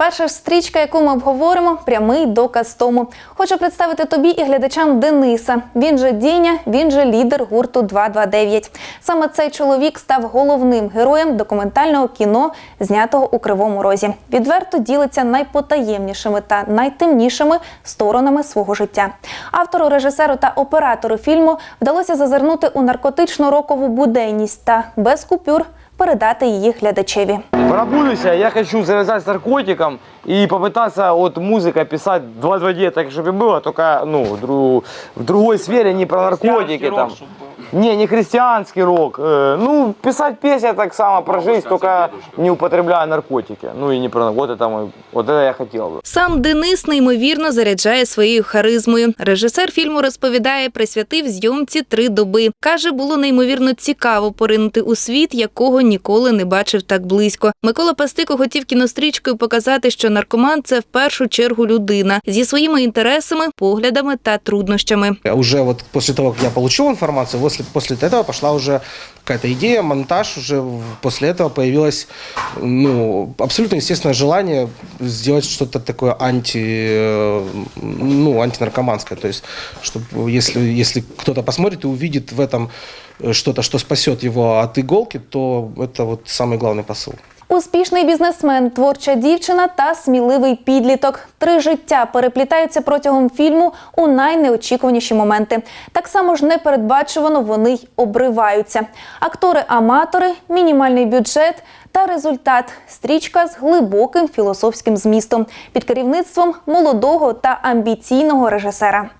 перша стрічка, яку ми обговоримо, прямий доказ тому. Хочу представити тобі і глядачам Дениса. Він же Діня, він же лідер гурту 229. Саме цей чоловік став головним героєм документального кіно, знятого у Кривому Розі. Відверто ділиться найпотаємнішими та найтемнішими сторонами свого життя. Автору, режисеру та оператору фільму вдалося зазирнути у наркотичну рокову буденність та без купюр передати її глядачеві. Про будущее я хочу завязать с наркотиком и попытаться от музыка писать 2-2 так, чтобы было, только ну, в дру- в другой сфере, не про наркотики. Там. Не, не христианский рок. Э, ну, писать песни так само про жизнь, только не употребляя наркотики. Ну и не про вот это, мой- вот это я хотел бы. Сам Денис неймовірно заряджає своєю харизмою. Режисер фільму розповідає, присвятив зйомці три доби. Каже, було неймовірно цікаво поринути у світ, якого ніколи не бачив так близько. Микола Пастико хотів кінострічкою показати, що наркоман це в першу чергу людина зі своїми інтересами, поглядами та труднощами. Уже вот после того, как я получил информацию, после, после этого пошла уже какая-то идея, монтаж, уже после этого появилось ну, абсолютно естественное желание сделать что-то такое анти, э, ну, антинаркоманское. То есть, чтобы если, если кто-то посмотрит и увидит в этом э, что-то, что спасет его от иголки, то это вот самый главный посыл. Успішний бізнесмен, творча дівчина та сміливий підліток. Три життя переплітаються протягом фільму у найнеочікуваніші моменти. Так само ж непередбачувано вони й обриваються. Актори-аматори, мінімальний бюджет та результат стрічка з глибоким філософським змістом під керівництвом молодого та амбіційного режисера.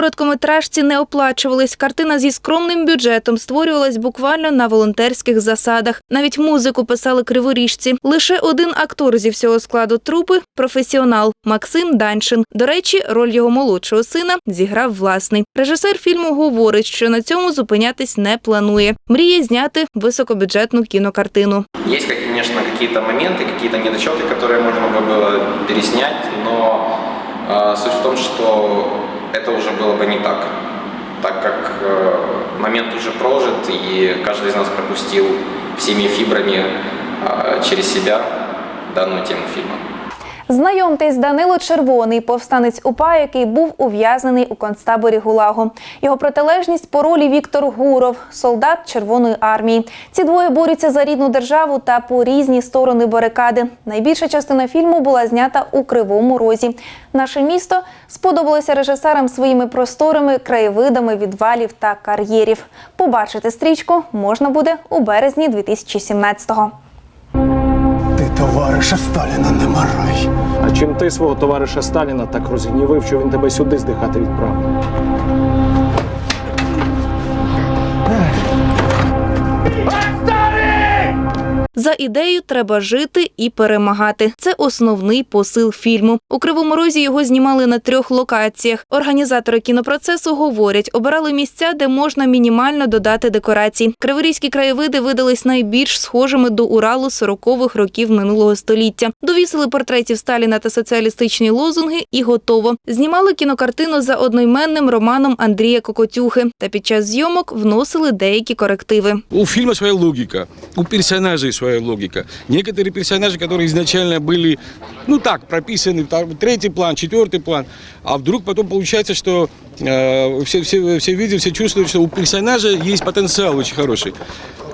короткометражці не оплачувались. Картина зі скромним бюджетом створювалась буквально на волонтерських засадах. Навіть музику писали криворіжці. Лише один актор зі всього складу трупи професіонал Максим Даншин. До речі, роль його молодшого сина зіграв власний. Режисер фільму говорить, що на цьому зупинятись не планує. Мріє зняти високобюджетну кінокартину. Есть, конечно, какие-то моменты, какие-то недочеты, которые можно бы было переснять, но э, суть в том, что это уже было бы не так, так как э, момент уже прожит, и каждый из нас пропустил всеми фибрами э, через себя данную тему фильма. Знайомтесь, Данило Червоний, повстанець УПА, який був ув'язнений у концтаборі Гулагу. Його протилежність по ролі Віктор Гуров, солдат Червоної армії. Ці двоє борються за рідну державу та по різні сторони барикади. Найбільша частина фільму була знята у Кривому Розі. Наше місто сподобалося режисерам своїми просторами, краєвидами, відвалів та кар'єрів. Побачити стрічку можна буде у березні 2017-го. Товариша Сталіна не марай. А чим ти свого товариша Сталіна так розгнівив, що він тебе сюди здихати відправив? За ідею треба жити і перемагати. Це основний посил фільму. У Кривому Розі його знімали на трьох локаціях. Організатори кінопроцесу говорять, обирали місця, де можна мінімально додати декорацій. Криворізькі краєвиди видались найбільш схожими до Уралу 40-х років минулого століття. Довісили портретів Сталіна та соціалістичні лозунги, і готово. Знімали кінокартину за одноіменним романом Андрія Кокотюхи. Та під час зйомок вносили деякі корективи. У фильма своя логика, у персонажей своя логика. Некоторые персонажи, которые изначально были, ну так, прописаны, там, третий план, четвертый план, а вдруг потом получается, что э, все, все, все видят, все чувствуют, что у персонажа есть потенциал очень хороший.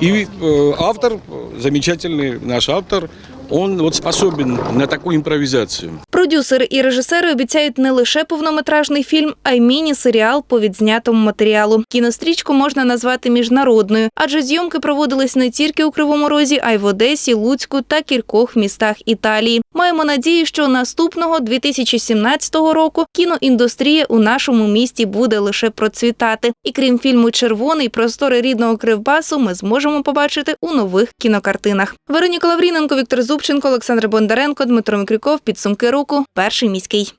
И э, автор, э, замечательный наш автор, он вот способен на такую импровизацию. Продюсери і режисери обіцяють не лише повнометражний фільм, а й міні-серіал по відзнятому матеріалу. Кінострічку можна назвати міжнародною, адже зйомки проводились не тільки у Кривому Розі, а й в Одесі, Луцьку та кількох містах Італії. Маємо надію, що наступного 2017 року кіноіндустрія у нашому місті буде лише процвітати. І крім фільму Червоний простори рідного Кривбасу ми зможемо побачити у нових кінокартинах. Вероніка Лавріненко, Віктор Зубченко, Олександр Бондаренко, Дмитро Микрюков. Підсумки року. Перший міський.